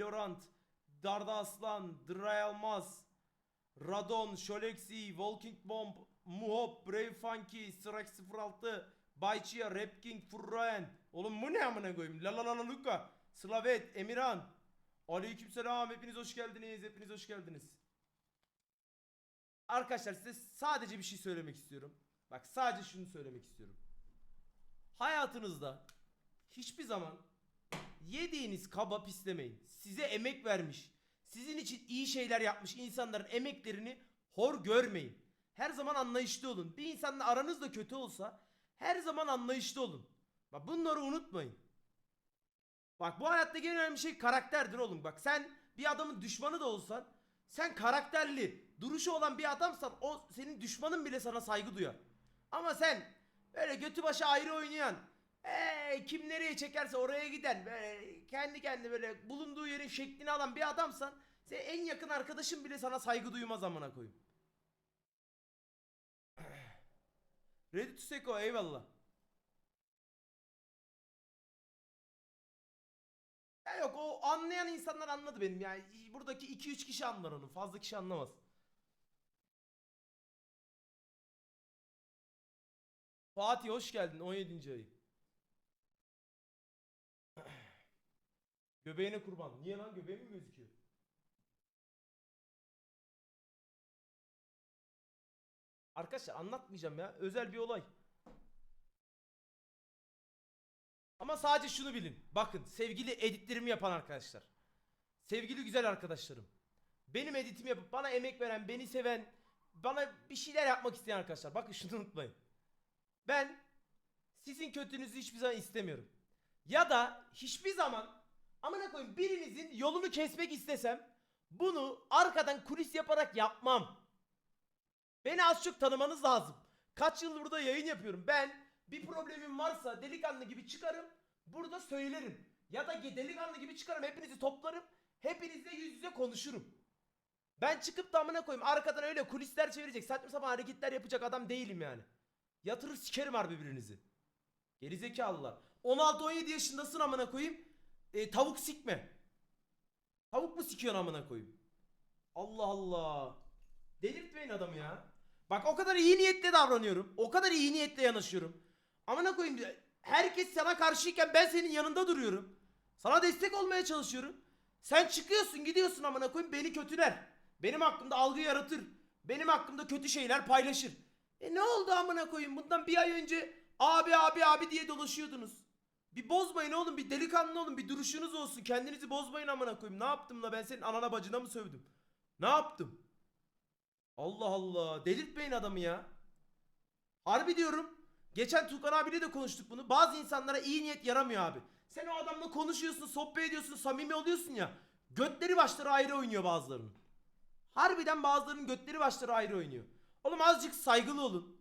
Florant, Darda Aslan, Dray Almaz, Radon, Şolexi, Walking Bomb, Muhop, Brave Funky, Strax 06, Bayçia, Rap King, Furraen. Oğlum bu ne amına koyayım? La la la la Luka, Slavet, Emirhan. Aleykümselam. Hepiniz hoş geldiniz. Hepiniz hoş geldiniz. Arkadaşlar size sadece bir şey söylemek istiyorum. Bak sadece şunu söylemek istiyorum. Hayatınızda hiçbir zaman yediğiniz kaba pislemeyin. Size emek vermiş, sizin için iyi şeyler yapmış insanların emeklerini hor görmeyin. Her zaman anlayışlı olun. Bir insanla aranız da kötü olsa her zaman anlayışlı olun. Bak bunları unutmayın. Bak bu hayatta en önemli şey karakterdir oğlum. Bak sen bir adamın düşmanı da olsan sen karakterli, duruşu olan bir adamsan o senin düşmanın bile sana saygı duyar. Ama sen böyle götü başı ayrı oynayan, ee, kim nereye çekerse oraya giden, böyle kendi kendine böyle bulunduğu yerin şeklini alan bir adamsan sen en yakın arkadaşın bile sana saygı duymaz amına koyayım. Ready to Seko eyvallah. Ya yok o anlayan insanlar anladı benim yani buradaki 2-3 kişi anlar onu fazla kişi anlamaz. Fatih hoş geldin 17. ayı. Göbeğine kurban. Niye lan göbeğim mi gözüküyor? Arkadaşlar anlatmayacağım ya. Özel bir olay. Ama sadece şunu bilin. Bakın sevgili editlerimi yapan arkadaşlar. Sevgili güzel arkadaşlarım. Benim editimi yapıp bana emek veren, beni seven, bana bir şeyler yapmak isteyen arkadaşlar. Bakın şunu unutmayın. Ben sizin kötünüzü hiçbir zaman istemiyorum. Ya da hiçbir zaman amına koyayım birinizin yolunu kesmek istesem bunu arkadan kulis yaparak yapmam. Beni az çok tanımanız lazım. Kaç yıldır burada yayın yapıyorum. Ben bir problemim varsa delikanlı gibi çıkarım. Burada söylerim. Ya da delikanlı gibi çıkarım. Hepinizi toplarım. Hepinizle yüz yüze konuşurum. Ben çıkıp da amına koyayım arkadan öyle kulisler çevirecek saçma sapan hareketler yapacak adam değilim yani. Yatırır sikerim harbi birbirinizi. Gerizekalılar. 16-17 yaşındasın amına koyayım. E, tavuk sikme. Tavuk mu sikiyorsun amına koyayım? Allah Allah. Delirtmeyin adamı ya. Bak o kadar iyi niyetle davranıyorum. O kadar iyi niyetle yanaşıyorum. Amına koyayım herkes sana karşıyken ben senin yanında duruyorum. Sana destek olmaya çalışıyorum. Sen çıkıyorsun gidiyorsun amına koyayım beni kötüler. Benim hakkımda algı yaratır. Benim hakkımda kötü şeyler paylaşır. E ne oldu amına koyayım bundan bir ay önce abi abi abi diye dolaşıyordunuz. Bir bozmayın oğlum bir delikanlı olun bir duruşunuz olsun kendinizi bozmayın amına koyayım. Ne yaptım la ben senin anana bacına mı sövdüm? Ne yaptım? Allah Allah delirtmeyin adamı ya. Harbi diyorum. Geçen Tukan abiyle de konuştuk bunu. Bazı insanlara iyi niyet yaramıyor abi. Sen o adamla konuşuyorsun, sohbet ediyorsun, samimi oluyorsun ya. Götleri başları ayrı oynuyor bazılarının. Harbiden bazılarının götleri başları ayrı oynuyor. Oğlum azıcık saygılı olun.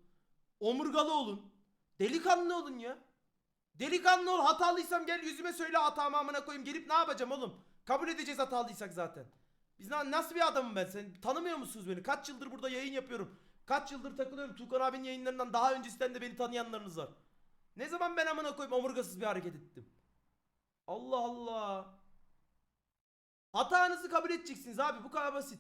Omurgalı olun. Delikanlı olun ya. Delikanlı ol. Hatalıysam gel yüzüme söyle hatamı amına koyayım. Gelip ne yapacağım oğlum? Kabul edeceğiz hatalıysak zaten. Biz na- nasıl bir adamım ben? Sen tanımıyor musunuz beni? Kaç yıldır burada yayın yapıyorum. Kaç yıldır takılıyorum. Tukan abinin yayınlarından daha öncesinden de beni tanıyanlarınız var. Ne zaman ben amına koyayım omurgasız bir hareket ettim? Allah Allah. Hatanızı kabul edeceksiniz abi. Bu kadar basit.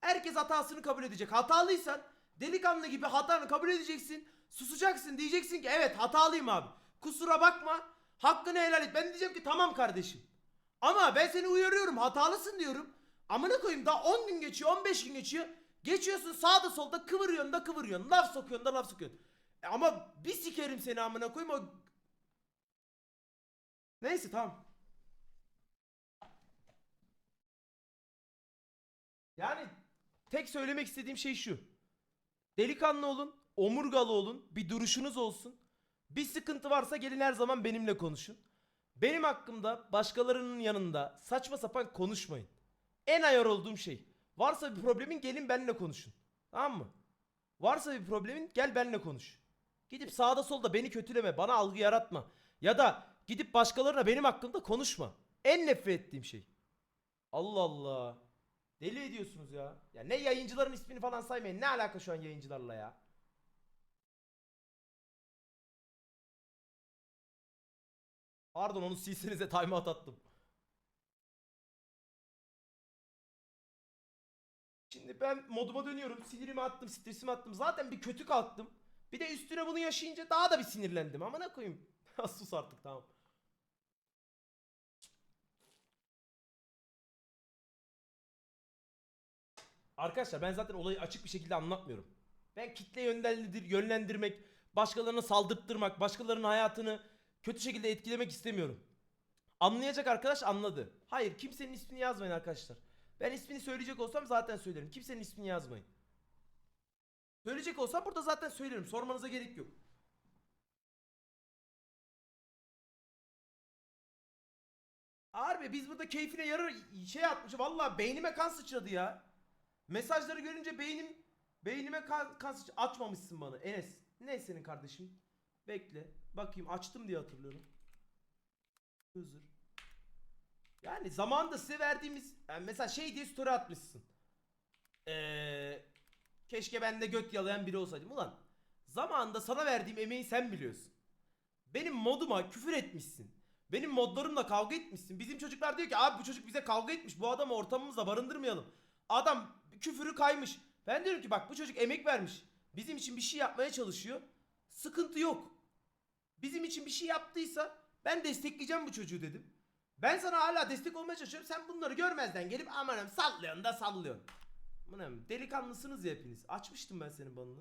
Herkes hatasını kabul edecek. Hatalıysan delikanlı gibi hatanı kabul edeceksin. Susacaksın. Diyeceksin ki evet hatalıyım abi. Kusura bakma. Hakkını helal et. Ben diyeceğim ki tamam kardeşim. Ama ben seni uyarıyorum. Hatalısın diyorum. Amına koyayım daha 10 gün geçiyor 15 gün geçiyor. Geçiyorsun sağda solda kıvırıyorsun da kıvırıyorsun. Laf sokuyorsun da laf sokuyorsun. E ama bir sikerim seni amına koyayım o... Neyse tamam. Yani tek söylemek istediğim şey şu. Delikanlı olun, omurgalı olun, bir duruşunuz olsun. Bir sıkıntı varsa gelin her zaman benimle konuşun. Benim hakkımda başkalarının yanında saçma sapan konuşmayın. En ayar olduğum şey. Varsa bir problemin gelin benimle konuşun. Tamam mı? Varsa bir problemin gel benimle konuş. Gidip sağda solda beni kötüleme, bana algı yaratma. Ya da gidip başkalarına benim hakkımda konuşma. En nefret ettiğim şey. Allah Allah. Deli ediyorsunuz ya. Ya ne yayıncıların ismini falan saymayın. Ne alaka şu an yayıncılarla ya? Pardon onu silsenize timeout attım. Şimdi ben moduma dönüyorum. Sinirimi attım, stresimi attım. Zaten bir kötü kalktım. Bir de üstüne bunu yaşayınca daha da bir sinirlendim. Ama ne koyayım? Sus artık tamam. Arkadaşlar ben zaten olayı açık bir şekilde anlatmıyorum. Ben kitle yönlendir, yönlendirmek, başkalarına saldırttırmak, başkalarının hayatını kötü şekilde etkilemek istemiyorum. Anlayacak arkadaş anladı. Hayır kimsenin ismini yazmayın arkadaşlar. Ben ismini söyleyecek olsam zaten söylerim. Kimsenin ismini yazmayın. Söyleyecek olsam burada zaten söylerim. Sormanıza gerek yok. Harbi biz burada keyfine yarar şey atmış. Vallahi beynime kan sıçradı ya. Mesajları görünce beynim beynime kan, kan sıç- açmamışsın bana Enes. Ne senin kardeşim? Bekle. Bakayım açtım diye hatırlıyorum. Hızır. Yani zamanında size verdiğimiz yani mesela şey diye story atmışsın. Eee keşke ben de göt yalayan biri olsaydım. Ulan zamanında sana verdiğim emeği sen biliyorsun. Benim moduma küfür etmişsin. Benim modlarımla kavga etmişsin. Bizim çocuklar diyor ki abi bu çocuk bize kavga etmiş. Bu adamı ortamımızda barındırmayalım. Adam küfürü kaymış. Ben diyorum ki bak bu çocuk emek vermiş. Bizim için bir şey yapmaya çalışıyor. Sıkıntı yok. Bizim için bir şey yaptıysa ben destekleyeceğim bu çocuğu dedim. Ben sana hala destek olmaya çalışıyorum. Sen bunları görmezden gelip amanım sallıyorsun da sallıyorsun. Amanım delikanlısınız ya hepiniz. Açmıştım ben senin banını.